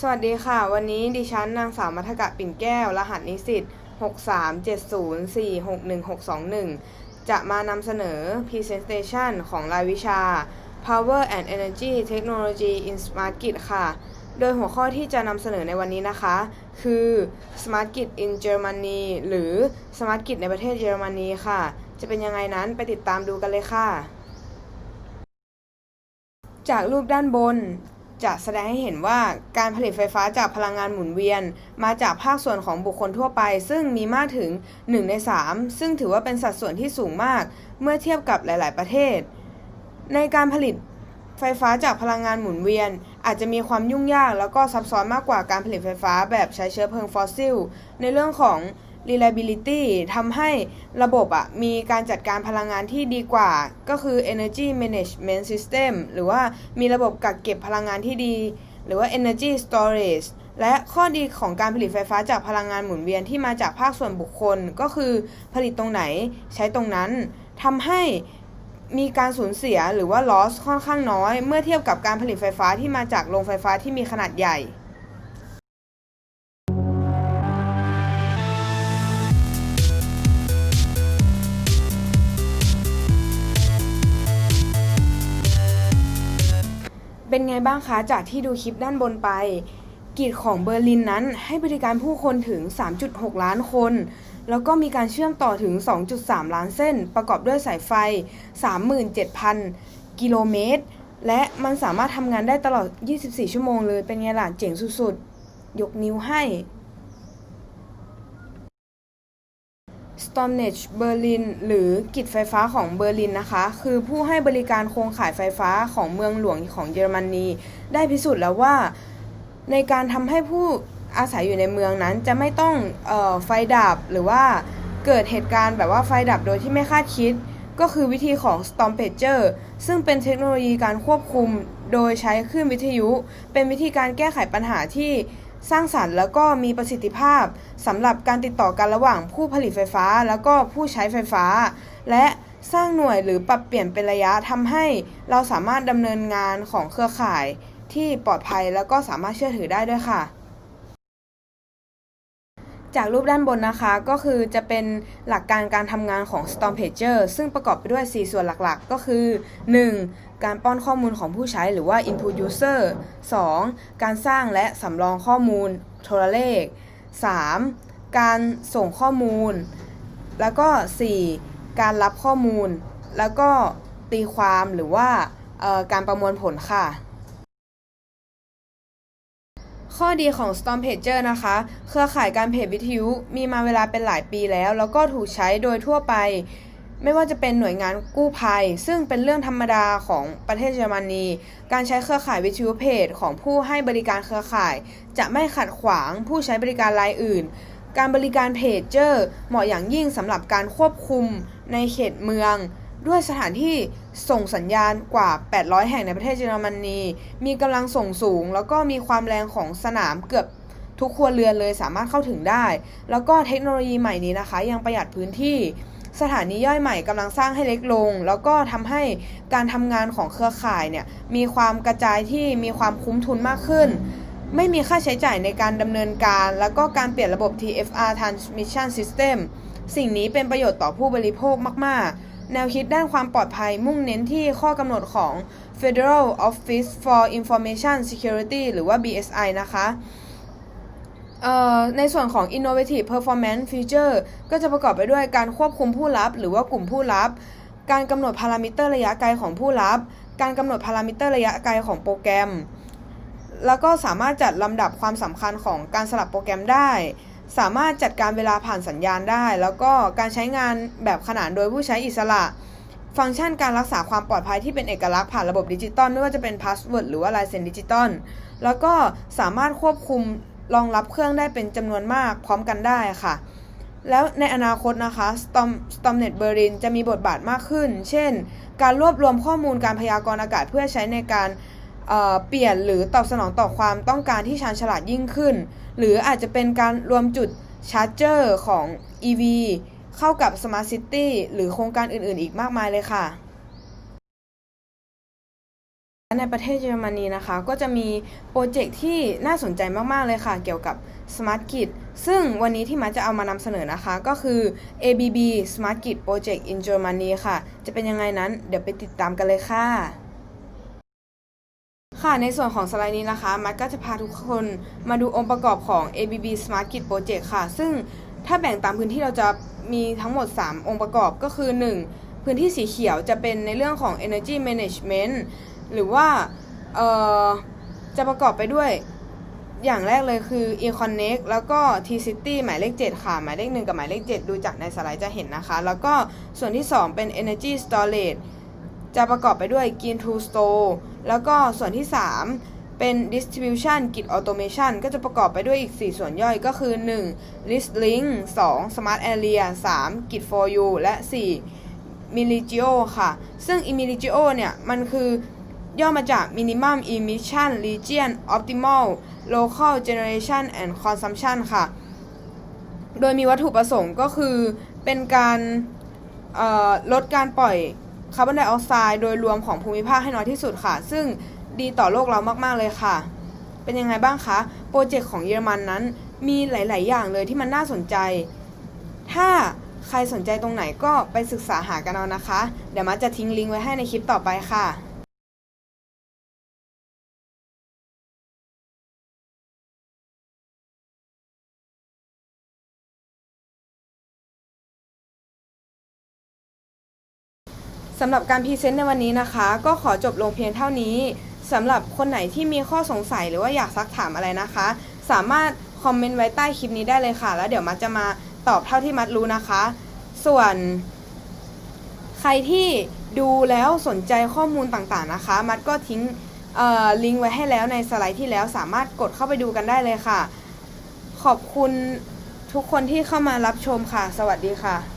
สวัสดีค่ะ วันนี้ดิฉันนางสาวมัทกะปิ่นแก้ว รหัสนิสิต6370461621จะมานำเสนอ Presentation ของรายวิชา Power and Energy Technology in Smart Grid ค่ะ โดยหัวข้อที่จะนำเสนอในวันนี้นะคะ คือ Smart Grid in Germany หรือ Smart Grid ในประเทศเยอรมนีค่ะ จะเป็นยังไงนั้นไปติดตามดูกันเลยค่ะ จากรูปด้านบน จะแสดงให้เห็นว่าการผลิตไฟฟ้าจากพลังงานหมุนเวียน มาจากภาคส่วนของบุคคลทั่วไป ซึ่งมีมากถึง 1 ใน 3 ซึ่งถือว่าเป็นสัดส่วนที่สูงมาก เมื่อเทียบกับหลาย ๆ ประเทศ ในการผลิตไฟฟ้าจากพลังงานหมุนเวียน อาจจะมีความยุ่งยาก แล้วก็ซับซ้อนมากกว่าการผลิตไฟฟ้าแบบใช้เชื้อเพลิงฟอสซิล ในเรื่องของ reliability ทำให้ระบบอะมีการจัดการพลังงานที่ดีกว่า ก็คือ energy management system หรือว่ามีระบบกักเก็บพลังงานที่ดี หรือว่า energy storage และข้อดีของการผลิตไฟฟ้าจากพลังงานหมุนเวียนที่มาจากภาคส่วนบุคคล ก็คือผลิตตรงไหนใช้ตรงนั้นทำให้มีการสูญเสียหรือว่า loss ค่อนข้างน้อย เมื่อเทียบกับการผลิตไฟฟ้าที่มาจากโรงไฟฟ้าที่มีขนาดใหญ่ เป็นไงบ้างคะ จากที่ดูคลิปด้านบนไปกิจของเบอร์ลินนั้นให้บริการผู้คนถึง 3.6 ล้านคน แล้วก็มีการเชื่อมต่อถึง 2.3 ล้านเส้น ประกอบด้วยสายไฟ 37,000 กิโลเมตร และมันสามารถทำงานได้ตลอด 24 ชั่วโมงเลย เป็นไงล่ะ เจ๋งสุดๆ ยกนิ้วให้ Stormnetz Berlin หรือกิจไฟฟ้าของเบอร์ลินนะคะ คือผู้ให้บริการโครงข่ายไฟฟ้าของเมืองหลวงของเยอรมนี ได้พิสูจน์แล้วว่า ในการทำให้ผู้อาศัยอยู่ในเมืองนั้นจะไม่ต้องออไฟดับหรือว่าเกิดเหตุการณ์แบบว่าไฟดับโดยที่ไม่คาดคิด ก็คือวิธีของ Storm Pager ซึ่งเป็นเทคโนโลยีการควบคุมโดยใช้คลื่นวิทยุ เป็นวิธีการแก้ไขปัญหาที่ สร้างสรรค์แล้วก็มีประสิทธิภาพสำหรับการติดต่อกันระหว่างผู้ผลิตไฟฟ้า แล้วก็ผู้ใช้ไฟฟ้า และสร้างหน่วยหรือปรับเปลี่ยนเป็นระยะทำให้เราสามารถดำเนินงานของเครือข่ายที่ปลอดภัยแล้วก็สามารถเชื่อถือได้ด้วยค่ะ จากรูปด้านบนนะคะก็คือจะเป็นหลักการการทำงานของ Storm Pager ซึ่งประกอบไปด้วย 4 ส่วนหลักๆ ก็คือ 1. การป้อนข้อมูลของผู้ใช้หรือว่า input user 2. การสร้างและสำรองข้อมูลโทรเลข 3. การส่งข้อมูล แล้วก็ 4. การรับข้อมูล แล้วก็ตีความหรือว่าการประมวลผลค่ะ ข้อดีของ Storm Pager นะคะ เครือข่ายการเพจวิทยุมีมาเวลาเป็นหลายปีแล้ว แล้วก็ถูกใช้โดยทั่วไป ไม่ว่าจะเป็นหน่วยงานกู้ภัย ซึ่งเป็นเรื่องธรรมดาของประเทศเยอรมนี การใช้เครือข่ายวิทยุเพจของผู้ให้บริการเครือข่าย จะไม่ขัดขวางผู้ใช้บริการรายอื่น การบริการเพจเจอร์เหมาะอย่างยิ่งสำหรับการควบคุมในเขตเมือง ด้วยสถานที่ส่งสัญญาณกว่า 800 แห่งในประเทศเยอรมนี มีกำลังส่งสูง แล้วก็มีความแรงของสนามเกือบทุกครัวเรือนเลยสามารถเข้าถึงได้ แล้วก็เทคโนโลยีใหม่นี้นะคะ ยังประหยัดพื้นที่ สถานีย่อยใหม่กำลังสร้างให้เล็กลง แล้วก็ทำให้การทำงานของเครือข่ายเนี่ยมีความกระจายที่มีความคุ้มทุนมากขึ้น ไม่มีค่าใช้จ่ายในการดำเนินการ แล้วก็การเปลี่ยนระบบ TFR Transmission System สิ่งนี้เป็นประโยชน์ต่อผู้บริโภคมาก ๆ แนวคิดด้านความปลอดภัยมุ่งเน้นที่ข้อกำหนดของ Federal Office for Information Security หรือว่า BSI นะคะในส่วนของ innovative performance feature ก็จะประกอบไปด้วยการควบคุมผู้รับ หรือว่ากลุ่มผู้รับ การกำหนดพารามิเตอร์ระยะไกลของผู้รับ การกำหนดพารามิเตอร์ระยะไกลของโปรแกรม แล้วก็สามารถจัดลำดับความสำคัญของการสลับโปรแกรมได้ สามารถจัดการเวลาผ่านสัญญาณได้ แล้วก็การใช้งานแบบขนานโดยผู้ใช้อิสระ ฟังก์ชันการรักษาความปลอดภัยที่เป็นเอกลักษณ์ผ่านระบบดิจิตอลไม่ว่าจะเป็นพาสเวิร์ดหรือว่าลายเซ็นดิจิตอลแล้วก็สามารถควบคุมรองรับเครื่องได้เป็นจำนวนมากพร้อมกันได้ค่ะ แล้วในอนาคตนะคะ Storm Stormnet Berlin จะมีบทบาทมากขึ้น เช่น การรวบรวมข้อมูลการพยากรณ์อากาศเพื่อใช้ในการ เปลี่ยนหรือตอบสนองต่อความต้องการที่ชาญฉลาดยิ่งขึ้น หรืออาจจะเป็นการรวมจุดชาร์จเจอร์ของ EV เข้ากับ Smart City หรือโครงการอื่นๆ อีกมากมายเลยค่ะในประเทศเยอรมนีนะคะ ก็จะมีโปรเจกต์ที่น่าสนใจมาก ๆ เลยค่ะ เกี่ยวกับ Smart Grid ซึ่งวันนี้ที่มาจะเอามานำเสนอนะคะ ก็คือ ABB Smart Grid Project in Germany ค่ะ จะเป็นยังไงนั้น เดี๋ยวไปติดตามกันเลยค่ะ ค่ะ ในส่วนของสไลด์นี้นะคะ มัดก็จะพาทุกคนมาดูองค์ประกอบของ ABB Smart Grid Project ค่ะ ซึ่งถ้าแบ่งตามพื้นที่เราจะมีทั้งหมด 3 องค์ประกอบก็คือ 1. พื้นที่สีเขียวจะเป็นในเรื่องของ Energy Management หรือว่าจะประกอบไปด้วยอย่างแรกเลยคือ eConnect แล้วก็ T-City หมายเลข 7 ค่ะ หมายเลข 1 กับหมายเลข 7 ดูจากในสไลด์จะเห็นนะคะ แล้วก็ส่วนที่ 2 เป็น Energy Storage จะประกอบไปด้วย Green to Store แล้วก็ส่วนที่ 3 เป็น Distribution Grid Automation ก็จะประกอบไปด้วยอีก 4 ส่วนย่อยก็คือ 1. List Link 2. Smart Area 3. Grid for You และ 4. m i l i g i o ค่ะ ซึ่ง i m i l i g i o เนี่ย มันคือย่อมาจาก Minimum Emission Region Optimal Local Generation and Consumption ค่ะ โดยมีวัตถุประสงค์ก็คือเป็นการลดการปล่อย คาร์บอนไดออกไซด์โดยรวมของภูมิภาคให้น้อยที่สุดค่ะ ซึ่งดีต่อโลกเรามากๆเลยค่ะ เป็นยังไงบ้างคะ โปรเจกต์ของเยอรมันนั้นมีหลาย ๆ อย่างเลยที่มันน่าสนใจ ถ้าใครสนใจตรงไหนก็ไปศึกษาหากันเอานะคะ เดี๋ยวมาจะทิ้งลิงก์ไว้ให้ในคลิปต่อไปค่ะำหรับการพรีเซนต์ในวันนี้นะคะ ก็ขอจบลงเพียงเท่านี้สำหรับคนไหนที่มีข้อสงสัยหรือว่าอยากซักถามอะไรนะคะ สามารถคอมเมนต์ไว้ใต้คลิปนี้ได้เลยค่ะ แล้วเดี๋ยวมัดจะมาตอบเท่าที่มัดรู้นะคะ ส่วน ใครที่ดูแล้วสนใจข้อมูลต่างๆนะคะ มัดก็ทิ้งลิงก์ไว้ให้แล้วในสไลด์ที่แล้วสามารถกดเข้าไปดูกันได้เลยค่ะ ขอบคุณทุกคนที่เข้ามารับชมค่ะ สวัสดีค่ะ